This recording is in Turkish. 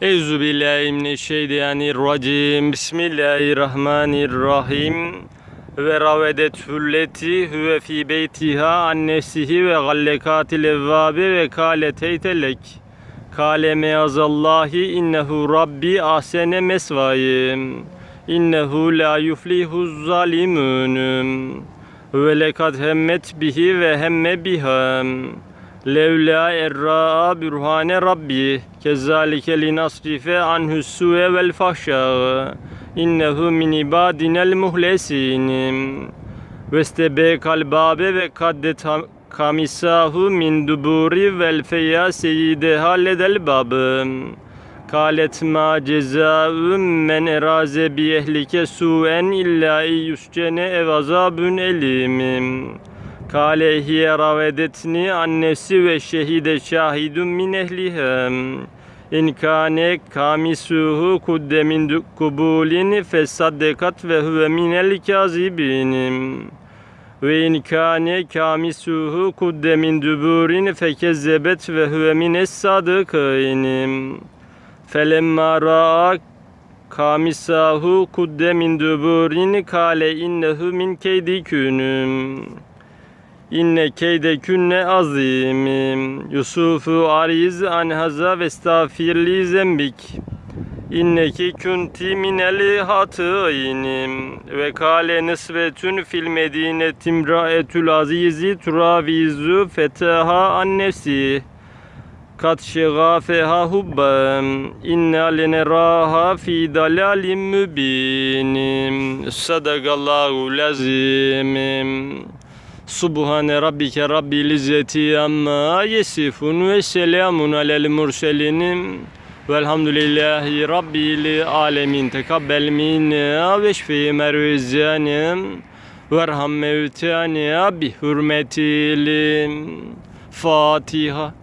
Euzu billahi mineşşeytanirracim. Bismillahirrahmanirrahim. Ve ravedet hülleti huve fi beytiha annesihi ve gallekatil evvabe ve kâle teytelek. Kâle meazallahi innehu rabbi ahsene mesvayim. İnnehu la yuflihu zalimun. Ve lekad hemmet bihi ve hemme biha. Levla erra bürhane rabbi kezzalike linasrife anhu su'e vel fahşa innehu min ibadinel muhlesin. Ve kalbabe ve kaddet kamisahu min duburi vel feyya seyyide halledel babı Kalet ma cezaü men eraze bi ehlike su'en illa yuscene ev azabun elimim Kale hiye ravedetni annesi ve şehide şahidun min ehlihem. İn kâne kamisuhu kudde kubulin fesaddekat ve huve minel kazibinim. Ve in kâne kamisuhu kudde min fekezzebet ve huve mines sadıkînim. Felemma ra'a kamisahu kudde min duburin kâle innehu min keydikünüm. İnne keyde künne azimim. Yusufu ariz an haza ve estağfirli zembik. İnneki kunti minel hatinim. Ve kale nisvetün fil medine timraetül azizi turavizu fetaha annesi. Kat şegafeha hubben inna leneraha fi dalalim mübinim. Sadakallahu lazimim. Subhane rabbike rabbil izzeti amma yesifun ve selamun alel murselinim. Velhamdülillahi rabbil alemin. Tekabbel minna ve şfi mervizanim. Verham mevtana bi hürmetil Fatiha.